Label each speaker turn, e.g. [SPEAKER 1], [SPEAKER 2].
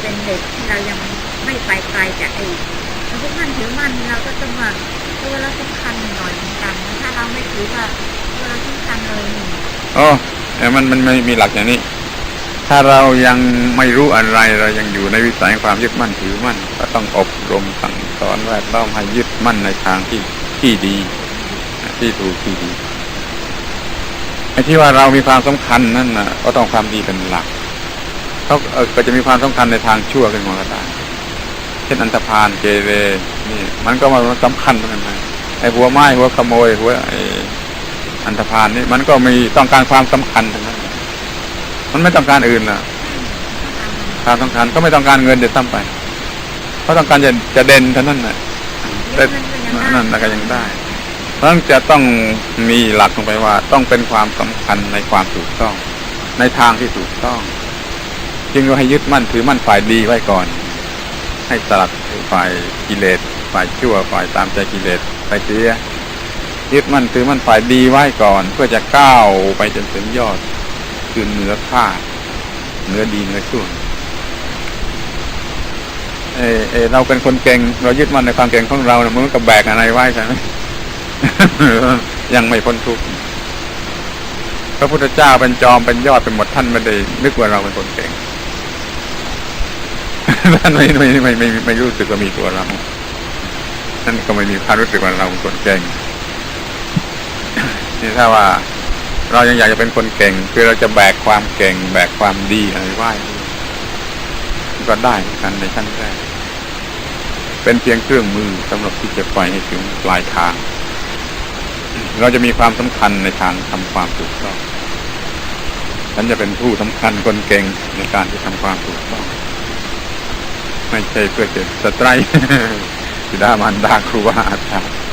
[SPEAKER 1] เป็นเด็กที่เรายังไม่ไปไกลจากไอ้พวกมันถือมันเราก็ต้องว่าตัวเราสำคัญหน่อยเหมือนกันถ้าเราไม่ถือว่าตัวเราสำคัญเลยนี่
[SPEAKER 2] โอ้แต่มันมันไม่มีหลักอย่างนี้ ถ้าเรายังไม่รู้อะไรเรายังอยู่ในวิสัยความยึดมั่นถือมั่น ก็ต้องอบรมสั่งสอนแวดล้อมให้ยึดมั่นในทางที่ที่ดี ที่ถูกที่ดีไอ้ที่ว่าเรามีความสำคัญนั่นน่ะก็ต้องความดีเป็นหลัก เขาเออก็จะมีความสำคัญในทางชั่วขึ้นมาก็ได้เช่นอันธพาลเกเรนี่ มันก็มาสำคัญเหมือนกันนะไอ้หัวไม้หัวขโมยหัวไอ้อันธพาลนี่มันก็มีต้องการความสำคัญทั้งนั้นมันไม่ต้องการอื่นนะความต้องการก็ไม่ต้องการเงินเด็ดซ้ำไปเขาต้องการจะจะเด่นเท่านั้นน่ะ
[SPEAKER 1] เรี
[SPEAKER 2] แต่
[SPEAKER 1] ยกมันก็ยังได้
[SPEAKER 2] นั่นนะก็ยังได้เพราะฉะนั้นจะต้องมีหลักลงไปว่า ต้องเป็นความสำคัญในความถูกต้อง ในทางที่ถูกต้อง จึงก็ให้ยึดมั่นถือมั่นฝ่ายดีไว้ก่อน ให้สลัดฝ่ายกิเลสฝ่ายชั่วฝ่ายตามใจกิเลสไปเสียยึดมั่นถือมั่นฝ่ายดีไว้ก่อน เพื่อจะก้าวไปจนถึงยอดคือเหนือค่าเหนือดีเหนือชั่วเออเออเราเป็นคนเก่ง เรายึดมั่นในความเก่งของเรานะมันก็แบกอะไรไว้ใช่ไหมยังไม่พ้นทุกข์พระพุทธเจ้าเป็นจอมเป็นยอดเป็นหมดท่านไม่ได้นึกว่าเราเป็นคนเก่ง ท่านไม่ไม่ไม่ไม่ไม่ไม่รู้สึกว่ามีตัวเราท่านก็ไม่มีความรู้สึกว่าเราเป็นคนเก่งนี่ถ้าว่า เรายังอยากจะเป็นคนเก่ง คือเราจะแบกความเก่ง แบกความดีอะไรไว้ก็ได้เหมือนกันในชั้นแรกเป็นเพียงเครื่องมือสำหรับที่จะไปให้ถึงปลายทาง เราจะมีความสำคัญในทางทำความถูกต้องฉันจะเป็นผู้สำคัญคนเก่งในการที่ทำความถูกต้อง ไม่ใช่เพื่อจะสตร์บิดามารดาครูบาอาจารย์